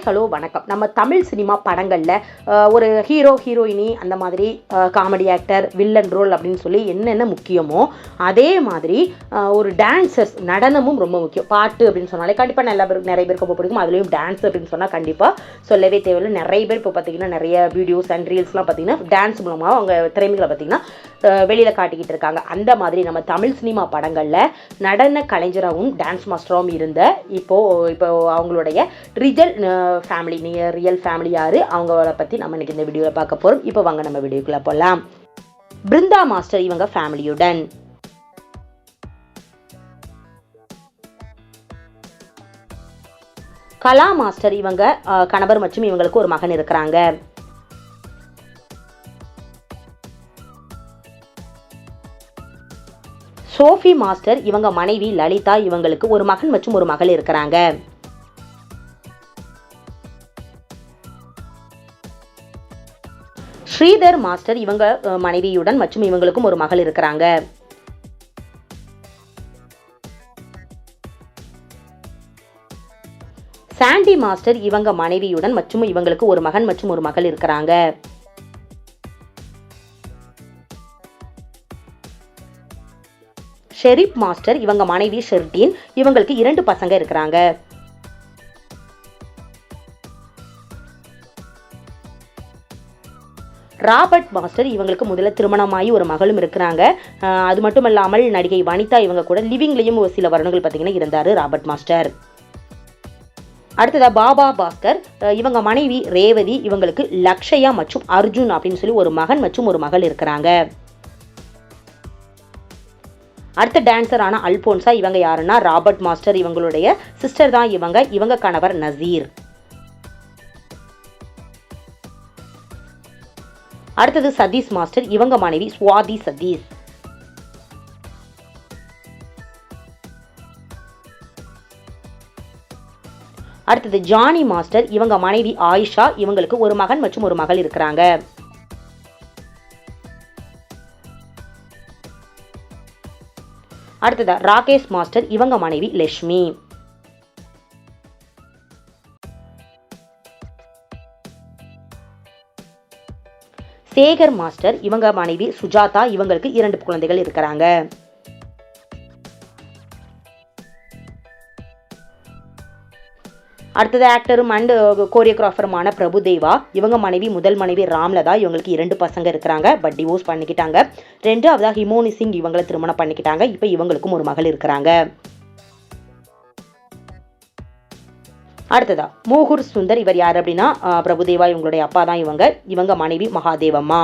Hi hello வணக்கம். நம்ம Tamil cinema படங்களில் ஒரு ஹீரோ ஹீரோயினி அந்த மாதிரி காமெடி ஆக்டர் வில்லன் ரோல் அப்படின்னு சொல்லி என்னென்ன முக்கியமோ அதே மாதிரி ஒரு டான்சர்ஸ் நடனமும் ரொம்ப முக்கியம். பாட்டு அப்படின்னு சொன்னாலே கண்டிப்பாக நல்ல நிறைய பேருக்கு ரொம்ப பிடிக்கும். அதுலேயும் டான்ஸ் அப்படின்னு சொன்னால் கண்டிப்பாக சொல்லவே தேவையில்லை. நிறைய பேர் இப்போ பார்த்தீங்கன்னா நிறைய வீடியோஸ் அண்ட் ரீல்ஸ்லாம் பார்த்தீங்கன்னா டான்ஸ் மூலமாக அவங்க திறமைகளை பார்த்தீங்கன்னா வெளியில் காட்டிக்கிட்டு இருக்காங்க. அந்த மாதிரி நம்ம தமிழ் சினிமா படங்களில் நடன கலைஞராகவும் டான்ஸ் மாஸ்டராகவும் இருந்த இப்போது இப்போ அவங்களுடைய ரிஜல் ஃபேமிலி ரியல் ஃபேமிலி யார்? அவங்கள பற்றி நம்ம இன்னைக்கு இந்த வீடியோவில் பார்க்க போகிறோம் இப்போ வாங்க நம்ம வீடியோக்குள்ளே போகலாம் பிருந்தா மாஸ்டர் இவங்க ஃபேமிலியுடன் கலா மாஸ்டர் இவங்க கணவர் மற்றும் இவங்களுக்கு ஒரு மகன் இருக்கிறாங்க. சோஃபி மாஸ்டர் இவங்க மனைவி லலிதா இவங்களுக்கு ஒரு மகன் மற்றும் ஒரு மகள் இருக்கிறாங்க. ஸ்ரீதர் மாஸ்டர் இவங்க மனைவியுடன் மற்றும் இவங்களுக்கும் ஒரு மகள் இருக்கிறாங்க. சாண்டி மாஸ்டர் இவங்க மனைவியுடன் மற்றும் இவங்களுக்கு ஒரு மகன் மற்றும் ஒரு மகள் இருக்கிறாங்க. ஷெரீப் மாஸ்டர் இவங்க மனைவி ஷெர்டீன் இவங்களுக்கு இரண்டு பசங்க இருக்கிறாங்க. ராபர்ட் மாஸ்டர் இவங்களுக்கு முதல்ல திருமணமாகி ஒரு மகளும் இருக்கிறாங்க. அது மட்டும் இல்லாமல் நடிகை வனிதா இவங்க கூட லிவிங்லேயும் ஒரு சில வருடங்கள் பார்த்தீங்கன்னா இருந்தார் ராபர்ட் மாஸ்டர். அடுத்ததாக பாபா பாஸ்கர் இவங்க மனைவி ரேவதி இவங்களுக்கு லக்ஷயா மற்றும் அர்ஜுன் அப்படின்னு சொல்லி ஒரு மகன் மற்றும் ஒரு மகள் இருக்கிறாங்க. அடுத்த டான்ஸரான அல்போன்சா இவங்க யாருன்னா ராபர்ட் மாஸ்டர் இவங்களுடைய சிஸ்டர் தான் இவங்க. இவங்க கணவர் நசீர். அடுத்தது சதீஷ் மாஸ்டர் இவங்க மனைவி சுவாதி சதீஷ். அடுத்தது ஜானி மாஸ்டர் இவங்க மனைவி ஆயிஷா இவங்களுக்கு ஒரு மகன் மற்றும் ஒரு மகள் இருக்கிறாங்க. அடுத்ததா ராகேஷ் மாஸ்டர் இவங்க மனைவி லட்சுமி. சேகர் மாஸ்டர் இவங்க மனைவி சுஜாதா இவங்களுக்கு இரண்டு குழந்தைகள் இருக்கிறாங்க. அடுத்தது ஆக்டரும் அண்டு கோரியோகிராஃபருமான பிரபுதேவா இவங்க மனைவி முதல் மனைவி ராம்லதா இவங்களுக்கு இரண்டு பசங்க இருக்கிறாங்க. பட் டிவோர்ஸ் பண்ணிக்கிட்டாங்க. ரெண்டாவதா ஹிமோனி சிங் இவங்களை திருமணம் பண்ணிக்கிட்டாங்க. இப்போ இவங்களுக்கும் ஒரு மகள் இருக்கிறாங்க. அடுத்ததா மோகூர் சுந்தர் இவர் யார் அப்படின்னா பிரபுதேவா இவங்களுடைய அப்பா தான் இவங்க. இவங்க மனைவி மகாதேவம்மா.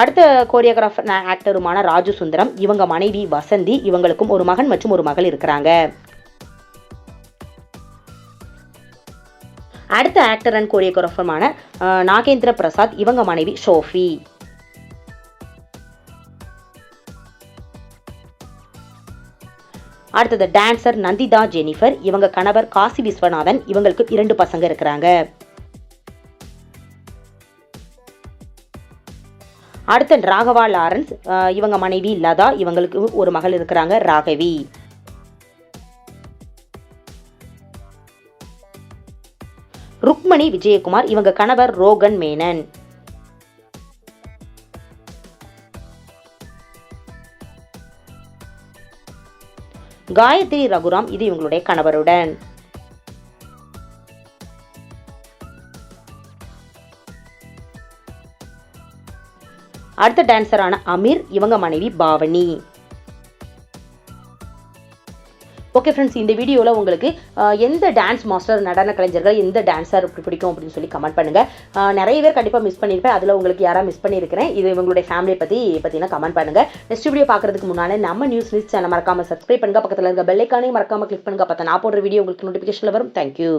அடுத்த கோரியோகிராஃபர் ஆக்டருமான ராஜு சுந்தரம் இவங்க மனைவி வசந்தி இவங்களுக்கும் ஒரு மகன் மற்றும் ஒரு மகள் இருக்கிறாங்க. அடுத்த ஆக்டர் அண்ட் கோரியோகிராஃபருமான நாகேந்திர பிரசாத் இவங்க மனைவி ஷோஃபி. அடுத்தது டான்சர் நந்திதா ஜெனிஃபர் இவங்க கணவர் காசி விஸ்வநாதன் இவங்களுக்கு இரண்டு பசங்க இருக்கிறாங்க. அடுத்த ராகவா லாரன்ஸ் இவங்க மனைவி லதா இவங்களுக்கு ஒரு மகள் இருக்கிறாங்க ராகவி. ருக்மணி விஜயகுமார் இவங்க கணவர் ரோகன் மேனன். காயத்ரி ரகுராம் இது இவங்களுடைய கணவருடன். அடுத்த டான்சரான அமீர் இவங்க மனைவி பாவனி. ஓகே ஃப்ரெண்ட்ஸ் இந்த வீடியோவில் உங்களுக்கு எந்த டான்ஸ் மாஸ்டர் நடன கலைஞர்கள் எந்த டான்ஸர் இப்படி பிடிக்கும் அப்படின்னு சொல்லி கமெண்ட் பண்ணுங்கள் நிறைய பேர் கண்டிப்பாக மிஸ் பண்ணியிருப்பேன் அதில் உங்களுக்கு யாராக மிஸ் பண்ணியிருக்கிறேன் இது உங்களுடைய ஃபேமிலியை பற்றி பார்த்தீங்கன்னா கமெண்ட் பண்ணுங்கள் நெக்ஸ்ட் வீடியோ பார்க்கறதுக்கு முன்னாலே நம்ம நியூஸ் நியூஸ் சேனல் மறக்காமல் சப்ஸ்கிரைப் பண்ணுங்கள் பக்கத்தில் இருக்க பெல்லைக்கானே மறக்காமல் கிளிக் பண்ணுங்கள் பார்த்தா நான் போடுற வீடியோ உங்களுக்கு நோட்டிஃபிகேஷனில் வரும். தேங்க்யூ